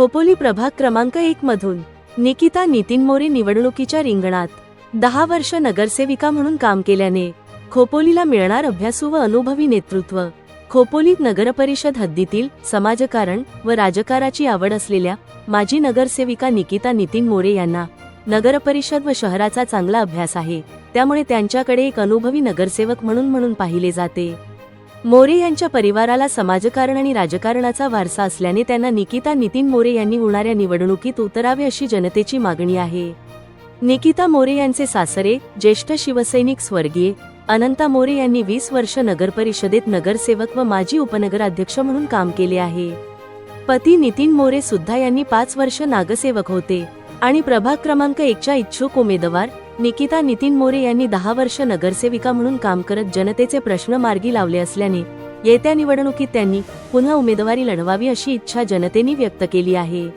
खोपोली प्रभाग क्रमांक एक मधून निकिता नितीन मोरे निवडणुकीच्या रिंगणात दहा वर्ष नगरसेविका म्हणून काम केल्याने खोपोलीला मिळणार अभ्यासू व अनुभवी नेतृत्व. खोपोलीत नगरपरिषद हद्दीतील समाजकारण व राजकाराची आवड असलेल्या माजी नगरसेविका निकिता नितीन मोरे यांना नगरपरिषद व शहराचा चांगला अभ्यास आहे. त्यामुळे त्यांच्याकडे एक अनुभवी नगरसेवक म्हणून म्हणून पाहिले जाते. मोरे यांच्या परिवाराला समाजकारण आणि राजकारणाचा वारसा असल्याने त्यांना निकिता नितीन मोरे यांनी होणाऱ्या निवडणुकीत उतरावे अशी जनतेची मागणी आहे. निकिता मोरे यांचे सासरे ज्येष्ठ शिवसैनिक स्वर्गीय अनंता मोरे यांनी वीस वर्ष नगरपरिषदेत नगरसेवक व माजी उपनगराध्यक्ष म्हणून काम केले आहे. पती नितीन मोरे सुद्धा यांनी पाच वर्ष नागसेवक होते आणि प्रभाग क्रमांक एकच्या इच्छुक उमेदवार निकिता नितीन मोरे यांनी दहा वर्ष नगरसेविका म्हणून काम करत जनतेचे प्रश्न मार्गी लावले असल्याने येत्या निवडणुकीत त्यांनी पुन्हा उमेदवारी लढवावी अशी इच्छा जनतेने व्यक्त केली आहे.